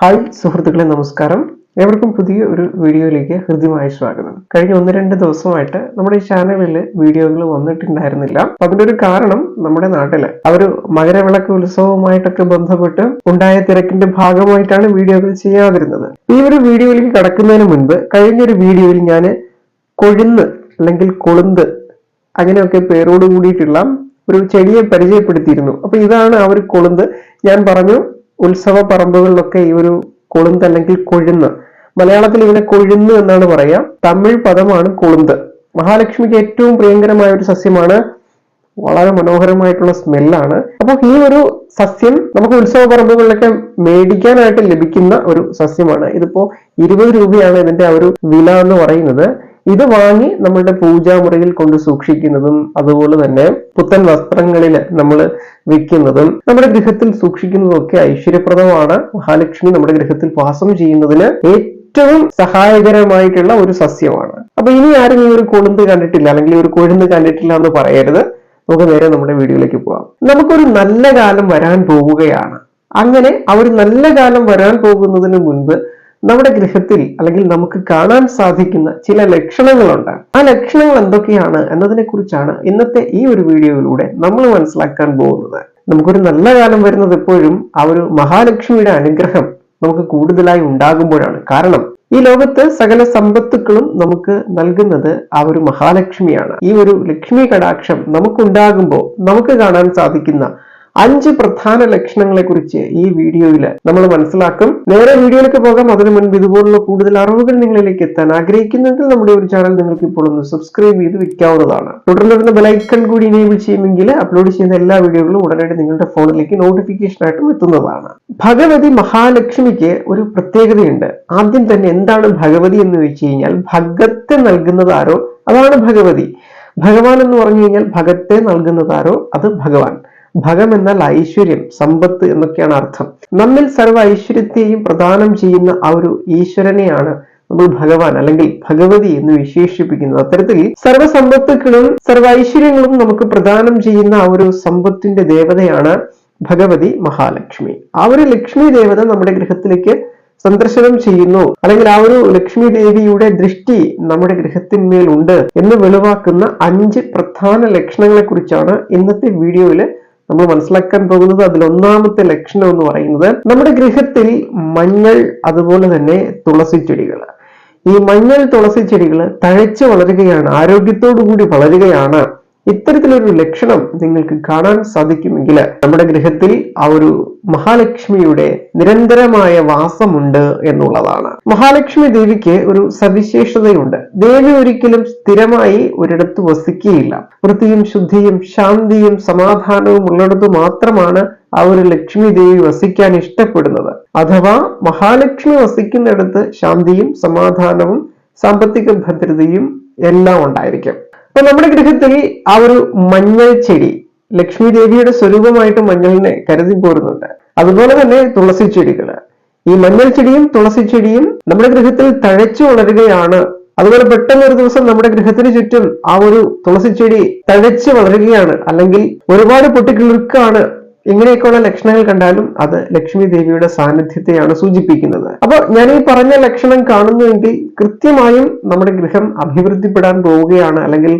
Hi സുഹൃത്തുക്കളെ നമസ്കാരം. ഏവർക്കും പുതിയ ഒരു വീഡിയോയിലേക്ക് ഹൃദ്യമായ സ്വാഗതം. കഴിഞ്ഞ ഒന്ന് രണ്ട് ദിവസമായിട്ട് നമ്മുടെ ഈ ചാനലിൽ വീഡിയോകൾ വന്നിട്ടുണ്ടായിരുന്നില്ല. അതിന്റെ ഒരു കാരണം നമ്മുടെ നാട്ടിൽ ഒരു മകരവിളക്ക് ഉത്സവവുമായിട്ടൊക്കെ ബന്ധപ്പെട്ട് ഉണ്ടായ തിരക്കിന്റെ ഭാഗമായിട്ടാണ് വീഡിയോകൾ ചെയ്യാതിരുന്നത്. ഈ ഒരു വീഡിയോയിലേക്ക് കടക്കുന്നതിന് മുൻപ് കഴിഞ്ഞൊരു വീഡിയോയിൽ ഞാൻ കൊഴുന്ന് അല്ലെങ്കിൽ കൊളുന്ത് അങ്ങനെയൊക്കെ പേരോട് കൂടിയിട്ടുള്ള ഒരു ചെടിയെ പരിചയപ്പെടുത്തിയിരുന്നു. അപ്പൊ ഇതാണ് ആ ഒരു കൊളുന്ത്. ഞാൻ പറഞ്ഞു ഉത്സവ പറമ്പുകളിലൊക്കെ ഈ ഒരു കൊളുന്ത് അല്ലെങ്കിൽ കൊഴുന്ന്. മലയാളത്തിൽ ഇതിനെ കൊഴുന്ന് എന്നാണ് പറയാ. തമിഴ് പദമാണ് കൊളുന്ത്. മഹാലക്ഷ്മിക്ക് ഏറ്റവും പ്രിയങ്കരമായ ഒരു സസ്യമാണ്. വളരെ മനോഹരമായിട്ടുള്ള സ്മെല്ലാണ് അപ്പൊ ഈ ഒരു സസ്യം നമുക്ക് ഉത്സവ പറമ്പുകളിലൊക്കെ മേടിക്കാനായിട്ട് ലഭിക്കുന്ന ഒരു സസ്യമാണ്. ഇതിപ്പോ ഇരുപത് രൂപയാണ് ഇതിന്റെ ആ ഒരു വില എന്ന് പറയുന്നത്. ഇത് വാങ്ങി നമ്മളുടെ പൂജാമുറിയിൽ കൊണ്ട് സൂക്ഷിക്കുന്നതും അതുപോലെ തന്നെ പുത്തൻ വസ്ത്രങ്ങളിൽ നമ്മൾ വെക്കുന്നതും നമ്മുടെ ഗൃഹത്തിൽ സൂക്ഷിക്കുന്നതും ഒക്കെ ഐശ്വര്യപ്രദമാണ്. മഹാലക്ഷ്മി നമ്മുടെ ഗൃഹത്തിൽ വാസം ചെയ്യുന്നതിന് ഏറ്റവും സഹായകരമായിട്ടുള്ള ഒരു സസ്യമാണ്. അപ്പൊ ഇനി ആരും ഈ ഒരു കൊളുന്ത് കണ്ടിട്ടില്ല അല്ലെങ്കിൽ ഒരു കൊഴുന്ന് കണ്ടിട്ടില്ല എന്ന് പറയരുത്. നമുക്ക് നേരെ നമ്മുടെ വീഡിയോയിലേക്ക് പോവാം. നമുക്കൊരു നല്ല കാലം വരാൻ പോവുകയാണ്. അങ്ങനെ ആ ഒരു നല്ല കാലം വരാൻ പോകുന്നതിന് മുൻപ് നമ്മുടെ ഗൃഹത്തിൽ അല്ലെങ്കിൽ നമുക്ക് കാണാൻ സാധിക്കുന്ന ചില ലക്ഷണങ്ങളുണ്ട്. ആ ലക്ഷണങ്ങൾ എന്തൊക്കെയാണ് എന്നതിനെ കുറിച്ചാണ് ഇന്നത്തെ ഈ ഒരു വീഡിയോയിലൂടെ നമ്മൾ മനസ്സിലാക്കാൻ പോകുന്നത്. നമുക്കൊരു നല്ല കാലം വരുന്നത് എപ്പോഴും ആ ഒരു മഹാലക്ഷ്മിയുടെ അനുഗ്രഹം നമുക്ക് കൂടുതലായി ഉണ്ടാകുമ്പോഴാണ്. കാരണം ഈ ലോകത്ത് സകല സമ്പത്തുക്കളും നമുക്ക് നൽകുന്നത് ആ ഒരു മഹാലക്ഷ്മിയാണ്. ഈ ഒരു ലക്ഷ്മി കടാക്ഷം നമുക്കുണ്ടാകുമ്പോൾ നമുക്ക് കാണാൻ സാധിക്കുന്ന അഞ്ച് പ്രധാന ലക്ഷണങ്ങളെ കുറിച്ച് ഈ വീഡിയോയിൽ നമ്മൾ മനസ്സിലാക്കും. നേരെ വീഡിയോയിലേക്ക് പോകാം. അതിനു മുൻപ് ഇതുപോലുള്ള കൂടുതൽ അറിവുകൾ നിങ്ങളിലേക്ക് എത്താൻ ആഗ്രഹിക്കുന്നെങ്കിൽ നമ്മുടെ ഒരു ചാനൽ നിങ്ങൾക്ക് ഇപ്പോൾ ഒന്ന് സബ്സ്ക്രൈബ് ചെയ്ത് വെക്കാവുന്നതാണ്. തുടർന്ന് വരുന്ന ബെലൈക്കൺ കൂടി ഇനേബിൾ ചെയ്യുമെങ്കിൽ അപ്ലോഡ് ചെയ്യുന്ന എല്ലാ വീഡിയോകളും ഉടനടി നിങ്ങളുടെ ഫോണിലേക്ക് നോട്ടിഫിക്കേഷൻ ആയിട്ടും എത്തുന്നതാണ്. ഭഗവതി മഹാലക്ഷ്മിക്ക് ഒരു പ്രത്യേകതയുണ്ട്. ആദ്യം തന്നെ എന്താണ് ഭഗവതി എന്ന് വെച്ച് കഴിഞ്ഞാൽ ഭഗത്തെ നൽകുന്നത് ആരോ? അതാണ് ഭഗവതി. ഭഗവാൻ എന്ന് പറഞ്ഞു കഴിഞ്ഞാൽ ഭഗത്തെ നൽകുന്നതാരോ അത് ഭഗവാൻ. ഭഗം എന്നാൽ ഐശ്വര്യം സമ്പത്ത് എന്നൊക്കെയാണ് അർത്ഥം. നമ്മിൽ സർവ ഐശ്വര്യത്തെയും പ്രദാനം ചെയ്യുന്ന ആ ഒരു ഈശ്വരനെയാണ് നമ്മൾ ഭഗവാൻ അല്ലെങ്കിൽ ഭഗവതി എന്ന് വിശേഷിപ്പിക്കുന്നത്. അത്തരത്തിൽ സർവസമ്പത്തുക്കളും സർവൈശ്വര്യങ്ങളും നമുക്ക് പ്രദാനം ചെയ്യുന്ന ആ ഒരു സമ്പത്തിന്റെ ദേവതയാണ് ഭഗവതി മഹാലക്ഷ്മി. ആ ഒരു ലക്ഷ്മി ദേവത നമ്മുടെ ഗൃഹത്തിലേക്ക് സന്ദർശനം ചെയ്യുന്നു. അല്ലെങ്കിൽ ആ ഒരു ലക്ഷ്മി ദേവിയുടെ ദൃഷ്ടി നമ്മുടെ ഗൃഹത്തിന്മേലുണ്ട് എന്ന് വെളിവാക്കുന്ന അഞ്ച് പ്രധാന ലക്ഷണങ്ങളെ കുറിച്ചാണ് ഇന്നത്തെ വീഡിയോയിൽ നമ്മൾ മനസ്സിലാക്കാൻ പോകുന്നത് അതിൽ ഒന്നാമത്തെ ലക്ഷണം എന്ന് പറയുന്നത് നമ്മുടെ ഗൃഹത്തിൽ മഞ്ഞൾ അതുപോലെ തന്നെ തുളസി ചെടികൾ ഈ മഞ്ഞൾ തുളസി ചെടികൾ തഴച്ച് വളരുകയാണ് ആരോഗ്യത്തോടു കൂടി വളരുകയാണ്. ഇത്തരത്തിലൊരു ലക്ഷണം നിങ്ങൾക്ക് കാണാൻ സാധിക്കുമെങ്കിൽ നമ്മുടെ ഗ്രഹത്തിൽ ആ ഒരു മഹാലക്ഷ്മിയുടെ നിരന്തരമായ വാസമുണ്ട് എന്നുള്ളതാണ്. മഹാലക്ഷ്മി ദേവിക്ക് ഒരു സവിശേഷതയുണ്ട്. ദേവി ഒരിക്കലും സ്ഥിരമായി ഒരിടത്ത് വസിക്കുകയില്ല. വൃത്തിയും ശുദ്ധിയും ശാന്തിയും സമാധാനവും ഉള്ളിടത്ത് മാത്രമാണ് ആ ഒരു ലക്ഷ്മി ദേവി വസിക്കാൻ ഇഷ്ടപ്പെടുന്നത്. അഥവാ മഹാലക്ഷ്മി വസിക്കുന്നിടത്ത് ശാന്തിയും സമാധാനവും സാമ്പത്തിക ഭദ്രതയും എല്ലാം ഉണ്ടായിരിക്കും. അപ്പൊ നമ്മുടെ ഗൃഹത്തിൽ ആ ഒരു മഞ്ഞൾ ചെടി ലക്ഷ്മി ദേവിയുടെ സ്വരൂപമായിട്ട് മഞ്ഞളിനെ കരുതി പോരുന്നുണ്ട്. അതുപോലെ തന്നെ തുളസി ചെടികൾ. ഈ മഞ്ഞൾ ചെടിയും തുളസി ചെടിയും നമ്മുടെ ഗൃഹത്തിൽ തഴച്ചു വളരുകയാണ്. അതുപോലെ പെട്ടെന്ന് ഒരു ദിവസം നമ്മുടെ ഗൃഹത്തിന് ചുറ്റും ആ ഒരു തുളസി ചെടി തഴച്ച് വളരുകയാണ്. അല്ലെങ്കിൽ ഒരുപാട് പൊട്ടിക്കിളിർക്കാണ് ഇങ്ങനെയൊക്കെയുള്ള ലക്ഷണങ്ങൾ കണ്ടാലും അത് ലക്ഷ്മി ദേവിയുടെ സാന്നിധ്യത്തെയാണ് സൂചിപ്പിക്കുന്നത്. അപ്പോൾ ഞാൻ ഈ പറഞ്ഞ ലക്ഷണം കാണുന്നുവെങ്കിൽ കൃത്യമായും നമ്മുടെ ഗൃഹം അഭിവൃദ്ധിപ്പെടാൻ പോവുകയാണ് അല്ലെങ്കിൽ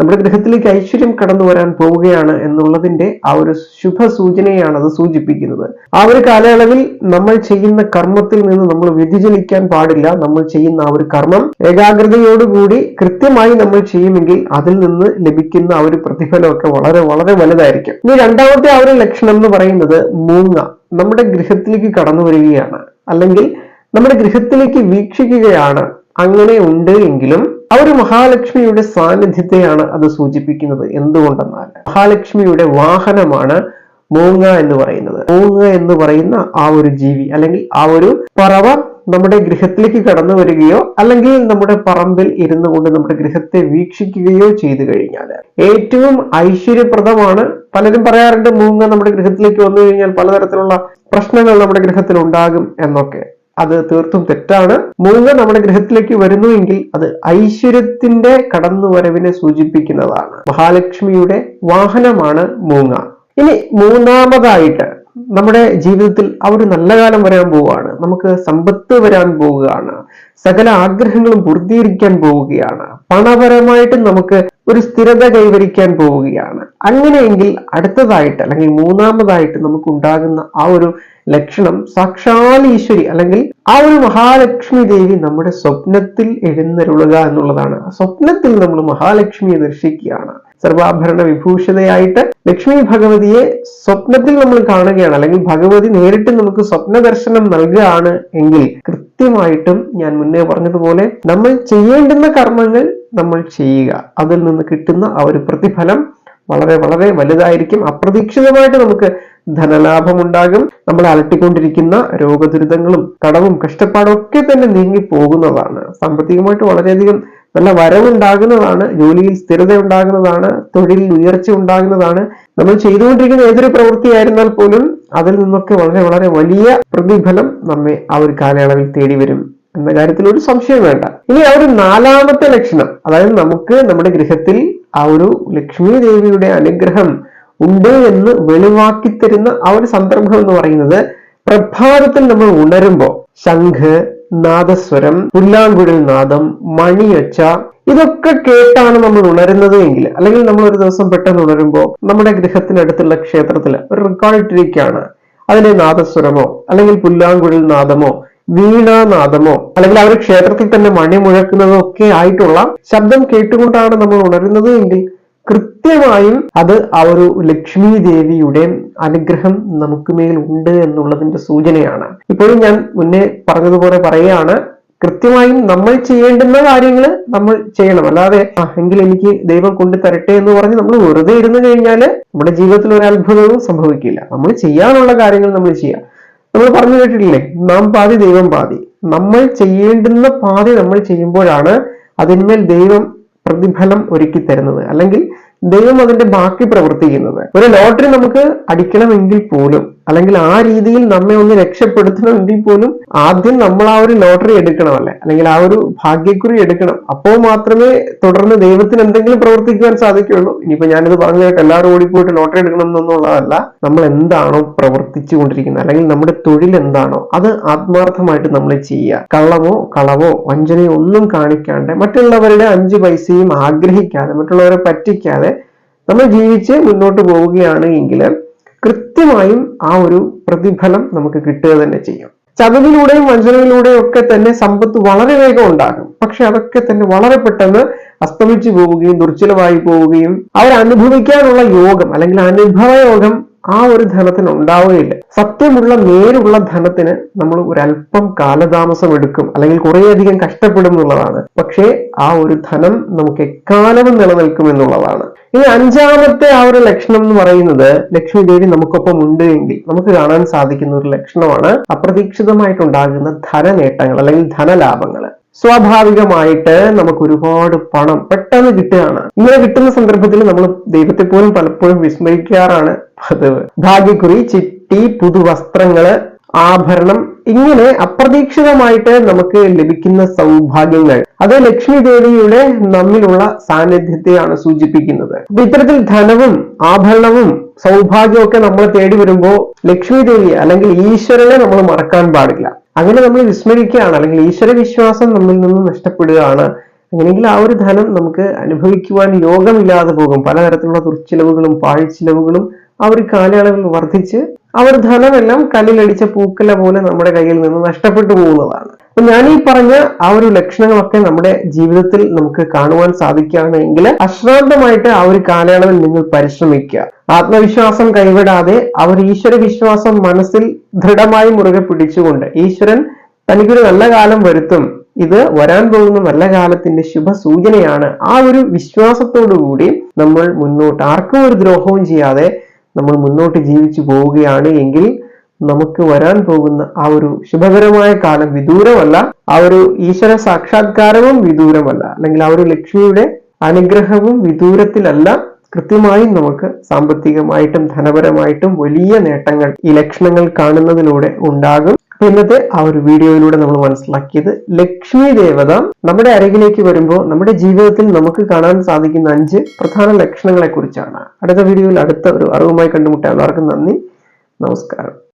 നമ്മുടെ ഗ്രഹത്തിലേക്ക് ഐശ്വര്യം കടന്നു വരാൻ പോവുകയാണ് എന്നുള്ളതിന്റെ ആ ഒരു ശുഭ സൂചനയാണ് അത് സൂചിപ്പിക്കുന്നത്. ആ ഒരു കാലയളവിൽ നമ്മൾ ചെയ്യുന്ന കർമ്മത്തിൽ നിന്ന് നമ്മൾ വ്യതിചലിക്കാൻ പാടില്ല. നമ്മൾ ചെയ്യുന്ന ആ ഒരു കർമ്മം ഏകാഗ്രതയോടുകൂടി കൃത്യമായി നമ്മൾ ചെയ്യുമെങ്കിൽ അതിൽ നിന്ന് ലഭിക്കുന്ന ആ ഒരു പ്രതിഫലമൊക്കെ വളരെ വളരെ വലുതായിരിക്കും. ഇനി രണ്ടാമത്തെ ആ ഒരു ലക്ഷണം എന്ന് പറയുന്നത് മൂങ്ങ. നമ്മുടെ ഗൃഹത്തിലേക്ക് കടന്നു വരികയാണ്. അല്ലെങ്കിൽ നമ്മുടെ ഗൃഹത്തിലേക്ക് വീക്ഷിക്കുകയാണ്. അങ്ങനെ ഉണ്ട് എങ്കിലും ആ ഒരു മഹാലക്ഷ്മിയുടെ സാന്നിധ്യത്തെയാണ് അത് സൂചിപ്പിക്കുന്നത്. എന്തുകൊണ്ടെന്നാൽ മഹാലക്ഷ്മിയുടെ വാഹനമാണ് മൂങ്ങ എന്ന് പറയുന്നത്. മൂങ്ങ എന്ന് പറയുന്ന ആ ഒരു ജീവി അല്ലെങ്കിൽ ആ ഒരു പറവ നമ്മുടെ ഗൃഹത്തിലേക്ക് കടന്നു വരികയോ അല്ലെങ്കിൽ നമ്മുടെ പറമ്പിൽ ഇരുന്നു കൊണ്ട് നമ്മുടെ ഗൃഹത്തെ വീക്ഷിക്കുകയോ ചെയ്തു കഴിഞ്ഞാൽ ഏറ്റവും ഐശ്വര്യപ്രദമാണ്. പലരും പറയാറുണ്ട് മൂങ്ങ നമ്മുടെ ഗൃഹത്തിലേക്ക് വന്നു കഴിഞ്ഞാൽ പലതരത്തിലുള്ള പ്രശ്നങ്ങൾ നമ്മുടെ ഗൃഹത്തിൽ ഉണ്ടാകും എന്നൊക്കെ. അത് തീർത്തും തെറ്റാണ്. മൂന്ന് നമ്മുടെ ഗൃഹത്തിലേക്ക് വരുന്നുവെങ്കിൽ അത് ഐശ്വര്യത്തിന്റെ കടന്നുവരവിനെ സൂചിപ്പിക്കുന്നതാണ്. മഹാലക്ഷ്മിയുടെ വാഹനമാണ് മൂങ്ങ. ഇനി മൂന്നാമതായിട്ട് നമ്മുടെ ജീവിതത്തിൽ ആ ഒരു നല്ല കാലം വരാൻ പോവുകയാണ്. നമുക്ക് സമ്പത്ത് വരാൻ പോവുകയാണ്. സകല ആഗ്രഹങ്ങളും പൂർത്തീകരിക്കാൻ പോവുകയാണ്. പണപരമായിട്ട് നമുക്ക് ഒരു സ്ഥിരത കൈവരിക്കാൻ പോവുകയാണ്. അങ്ങനെയെങ്കിൽ അടുത്തതായിട്ട് അല്ലെങ്കിൽ മൂന്നാമതായിട്ട് നമുക്ക് ഉണ്ടാകുന്ന ആ ഒരു ലക്ഷണം സാക്ഷാൽ ഈശ്വരി അല്ലെങ്കിൽ ആ ഒരു മഹാലക്ഷ്മി ദേവി നമ്മുടെ സ്വപ്നത്തിൽ എഴുന്നരുളുക എന്നുള്ളതാണ്. സ്വപ്നത്തിൽ നമ്മൾ മഹാലക്ഷ്മിയെ ദർശിക്കുകയാണ്. സർവാഭരണ വിഭൂഷിതയായിട്ട് ലക്ഷ്മി ഭഗവതിയെ സ്വപ്നത്തിൽ നമ്മൾ കാണുകയാണ്. അല്ലെങ്കിൽ ഭഗവതി നേരിട്ട് നമുക്ക് സ്വപ്ന ദർശനം നൽകുകയാണ് എങ്കിൽ കൃത്യമായിട്ടും ഞാൻ മുന്നേ പറഞ്ഞതുപോലെ നമ്മൾ ചെയ്യേണ്ടുന്ന കർമ്മങ്ങൾ നമ്മൾ ചെയ്യുക. അതിൽ നിന്ന് കിട്ടുന്ന ആ ഒരു പ്രതിഫലം വളരെ വളരെ വലുതായിരിക്കും. അപ്രതീക്ഷിതമായിട്ട് നമുക്ക് ധനലാഭം ഉണ്ടാകും നമ്മൾ അലട്ടിക്കൊണ്ടിരിക്കുന്ന രോഗദുരിതങ്ങളും കടവും കഷ്ടപ്പാടും ഒക്കെ തന്നെ നീങ്ങി പോകുന്നതാണ്. സാമ്പത്തികമായിട്ട് വളരെയധികം നല്ല വരവുണ്ടാകുന്നതാണ് ജോലിയിൽ സ്ഥിരത ഉണ്ടാകുന്നതാണ് തൊഴിലിൽ ഉയർച്ച ഉണ്ടാകുന്നതാണ്. നമ്മൾ ചെയ്തുകൊണ്ടിരിക്കുന്ന ഏതൊരു പ്രവൃത്തിയായിരുന്നാൽ പോലും അതിൽ നിന്നൊക്കെ വളരെ വളരെ വലിയ പ്രതിഫലം നമ്മെ ആ ഒരു കാലയളവിൽ തേടി വരും എന്ന കാര്യത്തിൽ ഒരു സംശയം വേണ്ട. ഇനി ആ ഒരു നാലാമത്തെ ലക്ഷണം അതായത് നമുക്ക് നമ്മുടെ ഗൃഹത്തിൽ ആ ഒരു ലക്ഷ്മി ദേവിയുടെ അനുഗ്രഹം ഉണ്ട് എന്ന് വെളിവാക്കി തരുന്ന ആ ഒരു സന്ദർഭം എന്ന് പറയുന്നത് പ്രഭാതത്തിൽ നമ്മൾ ഉണരുമ്പോൾ ശംഖ് നാദസ്വരം പുല്ലാങ്കുഴൽ നാദം മണിയൊച്ച ഇതൊക്കെ കേട്ടാണ് നമ്മൾ ഉണരുന്നത് എങ്കിൽ അല്ലെങ്കിൽ നമ്മൾ ഒരു ദിവസം പെട്ടെന്ന് ഉണരുമ്പോൾ നമ്മുടെ ഗൃഹത്തിനടുത്തുള്ള ക്ഷേത്രത്തിൽ ഒരു റെക്കോർഡ് ഇട്ടിരിക്കുകയാണ് അതിന്റെ നാദസ്വരമോ അല്ലെങ്കിൽ പുല്ലാങ്കുഴൽ നാദമോ വീണാനാദമോ അല്ലെങ്കിൽ ഒരു ക്ഷേത്രത്തിൽ തന്നെ മണി മുഴക്കുന്നതോ ഒക്കെ ആയിട്ടുള്ള ശബ്ദം കേട്ടുകൊണ്ടാണ് നമ്മൾ ഉണരുന്നത് എങ്കിൽ കൃത്യമായും അത് ആ ഒരു ലക്ഷ്മി ദേവിയുടെ അനുഗ്രഹം നമുക്ക് മേൽ ഉണ്ട് എന്നുള്ളതിന്റെ സൂചനയാണ്. ഇപ്പോഴും ഞാൻ മുന്നേ പറഞ്ഞതുപോലെ പറയുകയാണ് കൃത്യമായും നമ്മൾ ചെയ്യേണ്ടുന്ന കാര്യങ്ങൾ നമ്മൾ ചെയ്യണം. അല്ലാതെ എങ്കിൽ എനിക്ക് ദൈവം കൊണ്ടു തരട്ടെ എന്ന് പറഞ്ഞ് നമ്മൾ വെറുതെ ഇരുന്നു കഴിഞ്ഞാൽ നമ്മുടെ ജീവിതത്തിൽ ഒരു അത്ഭുതവും സംഭവിക്കില്ല. നമ്മൾ ചെയ്യാനുള്ള കാര്യങ്ങൾ നമ്മൾ ചെയ്യാം. നമ്മൾ പറഞ്ഞു കേട്ടിട്ടില്ലേ? നാം പാതി ദൈവം പാതി. നമ്മൾ ചെയ്യേണ്ടുന്ന പാതി നമ്മൾ ചെയ്യുമ്പോഴാണ് അതിന്മേൽ ദൈവം പ്രതിഫലം ഒരുക്കി തരുന്നത്. അല്ലെങ്കിൽ ദൈവം അതിന്റെ ബാക്കി പ്രവർത്തിക്കുന്നത്. ഒരു ലോട്ടറി നമുക്ക് അടിക്കണമെങ്കിൽ പോലും അല്ലെങ്കിൽ ആ രീതിയിൽ നമ്മെ ഒന്ന് രക്ഷപ്പെടുത്തണമെങ്കിൽ പോലും ആദ്യം നമ്മൾ ആ ഒരു ലോട്ടറി എടുക്കണം അല്ലെ? അല്ലെങ്കിൽ ആ ഒരു ഭാഗ്യക്കുറി എടുക്കണം. അപ്പോൾ മാത്രമേ തുടർന്ന് ദൈവത്തിന് എന്തെങ്കിലും പ്രവർത്തിക്കുവാൻ സാധിക്കുകയുള്ളൂ. ഇനിയിപ്പോ ഞാനിത് പറഞ്ഞു കേട്ട് എല്ലാവരും ഓടിപ്പോയിട്ട് ലോട്ടറി എടുക്കണം എന്നുള്ളതല്ല നമ്മൾ എന്താണോ പ്രവർത്തിച്ചു കൊണ്ടിരിക്കുന്നത്. അല്ലെങ്കിൽ നമ്മുടെ തൊഴിൽ എന്താണോ അത് ആത്മാർത്ഥമായിട്ട് നമ്മൾ ചെയ്യുക. കള്ളമോ കളവോ വഞ്ചനയോ ഒന്നും കാണിക്കാണ്ട് മറ്റുള്ളവരുടെ അഞ്ച് പൈസയും ആഗ്രഹിക്കാതെ മറ്റുള്ളവരെ പറ്റിക്കാതെ നമ്മൾ ജീവിച്ച് മുന്നോട്ട് പോവുകയാണ് എങ്കിൽ കൃത്യമായും ആ ഒരു പ്രതിഫലം നമുക്ക് കിട്ടുക തന്നെ ചെയ്യും. ചതവിലൂടെയും വഞ്ചനയിലൂടെയും ഒക്കെ തന്നെ സമ്പത്ത് വളരെ വേഗം ഉണ്ടാകും. പക്ഷെ അതൊക്കെ തന്നെ വളരെ പെട്ടെന്ന് അസ്തമിച്ചു പോവുകയും ദുർച്ചിലമായി പോവുകയും അവരനുഭവിക്കാനുള്ള യോഗം അല്ലെങ്കിൽ അനുഭവ യോഗം ആ ഒരു ധനത്തിന് ഉണ്ടാവുകയില്ല. സത്യമുള്ള നേരുള്ള ധനത്തിന് നമ്മൾ ഒരല്പം കാലതാമസം എടുക്കും. അല്ലെങ്കിൽ കുറേയധികം കഷ്ടപ്പെടും എന്നുള്ളതാണ്. പക്ഷേ ആ ഒരു ധനം നമുക്ക് എക്കാലവും നിലനിൽക്കും എന്നുള്ളതാണ്. ഇനി അഞ്ചാമത്തെ ആ ഒരു ലക്ഷണം എന്ന് പറയുന്നത് ലക്ഷ്മി ദേവി നമുക്കൊപ്പം ഉണ്ട് എങ്കിൽ നമുക്ക് കാണാൻ സാധിക്കുന്ന ഒരു ലക്ഷണമാണ് അപ്രതീക്ഷിതമായിട്ടുണ്ടാകുന്ന ധനനേട്ടങ്ങൾ അല്ലെങ്കിൽ ധനലാഭങ്ങൾ. സ്വാഭാവികമായിട്ട് നമുക്ക് ഒരുപാട് പണം പെട്ടെന്ന് കിട്ടുകയാണ്. ഇങ്ങനെ കിട്ടുന്ന സന്ദർഭത്തിൽ നമ്മൾ ദൈവത്തെ പോലും പലപ്പോഴും വിസ്മരിക്കാറാണ് പതിവ്. ഭാഗ്യക്കുറി ചിട്ടി പുതുവസ്ത്രങ്ങൾ ആഭരണം ഇങ്ങനെ അപ്രതീക്ഷിതമായിട്ട് നമുക്ക് ലഭിക്കുന്ന സൗഭാഗ്യങ്ങൾ. അത് ലക്ഷ്മി ദേവിയുടെ നമ്മിലുള്ള സാന്നിധ്യത്തെയാണ് സൂചിപ്പിക്കുന്നത്. അപ്പൊ ഇത്തരത്തിൽ ധനവും ആഭരണവും സൗഭാഗ്യമൊക്കെ നമ്മൾ തേടി വരുമ്പോ ലക്ഷ്മി ദേവിയെ അല്ലെങ്കിൽ ഈശ്വരനെ നമ്മൾ മറക്കാൻ പാടില്ല. അങ്ങനെ നമ്മൾ വിസ്മരിക്കുകയാണ്. അല്ലെങ്കിൽ ഈശ്വര വിശ്വാസം നമ്മിൽ നിന്ന് നഷ്ടപ്പെടുകയാണ്. അങ്ങനെയെങ്കിൽ ആ ഒരു ധനം നമുക്ക് അനുഭവിക്കുവാൻ യോഗമില്ലാതെ പോകും. പലതരത്തിലുള്ള ദുർച്ചിലവുകളും പാഴ്ചിലവുകളും ആ ഒരു കാലയളവിൽ വർദ്ധിച്ച് ഒരു ധനമെല്ലാം കല്ലിലടിച്ച പൂക്കല പോലെ നമ്മുടെ കയ്യിൽ നിന്ന് നഷ്ടപ്പെട്ടു പോകുന്നതാണ്. അപ്പൊ ഞാൻ ഈ പറഞ്ഞ ആ ഒരു ലക്ഷണങ്ങളൊക്കെ നമ്മുടെ ജീവിതത്തിൽ നമുക്ക് കാണുവാൻ സാധിക്കുകയാണെങ്കിൽ അശ്രാന്തമായിട്ട് ആ ഒരു കാലയളവിൽ നിങ്ങൾ പരിശ്രമിക്കുക. ആത്മവിശ്വാസം കൈവിടാതെ അവർ ഈശ്വര വിശ്വാസം മനസ്സിൽ ദൃഢമായി മുറുകെ പിടിച്ചുകൊണ്ട് ഈശ്വരൻ തനിക്കൊരു നല്ല കാലം വരുത്തും. ഇത് വരാൻ പോകുന്ന നല്ല കാലത്തിന്റെ ശുഭ സൂചനയാണ് ആ ഒരു വിശ്വാസത്തോടു കൂടി നമ്മൾ മുന്നോട്ട് ആർക്കും ഒരു ദ്രോഹവും ചെയ്യാതെ നമ്മൾ മുന്നോട്ട് ജീവിച്ചു പോവുകയാണ് എങ്കിൽ നമുക്ക് വരാൻ പോകുന്ന ആ ഒരു ശുഭകരമായ കാലം വിദൂരമല്ല ആ ഒരു ഈശ്വര സാക്ഷാത്കാരവും വിദൂരമല്ല അല്ലെങ്കിൽ ആ ഒരു ലക്ഷ്മിയുടെ അനുഗ്രഹവും വിദൂരത്തിലല്ല. കൃത്യമായും നമുക്ക് സാമ്പത്തികമായിട്ടും ധനപരമായിട്ടും വലിയ നേട്ടങ്ങൾ ഈ ലക്ഷണങ്ങൾ കാണുന്നതിലൂടെ ഉണ്ടാകും. അപ്പൊ ഇന്നത്തെ ആ ഒരു വീഡിയോയിലൂടെ നമ്മൾ മനസ്സിലാക്കിയത് ലക്ഷ്മി ദേവത. നമ്മുടെ അരകിലേക്ക് വരുമ്പോൾ നമ്മുടെ ജീവിതത്തിൽ നമുക്ക് കാണാൻ സാധിക്കുന്ന അഞ്ച് പ്രധാന ലക്ഷണങ്ങളെ കുറിച്ചാണ് അടുത്ത വീഡിയോയിൽ അടുത്ത ഒരു അറിവുമായി കണ്ടുമുട്ടാൻ എല്ലാവർക്കും നന്ദി. നമസ്കാരം.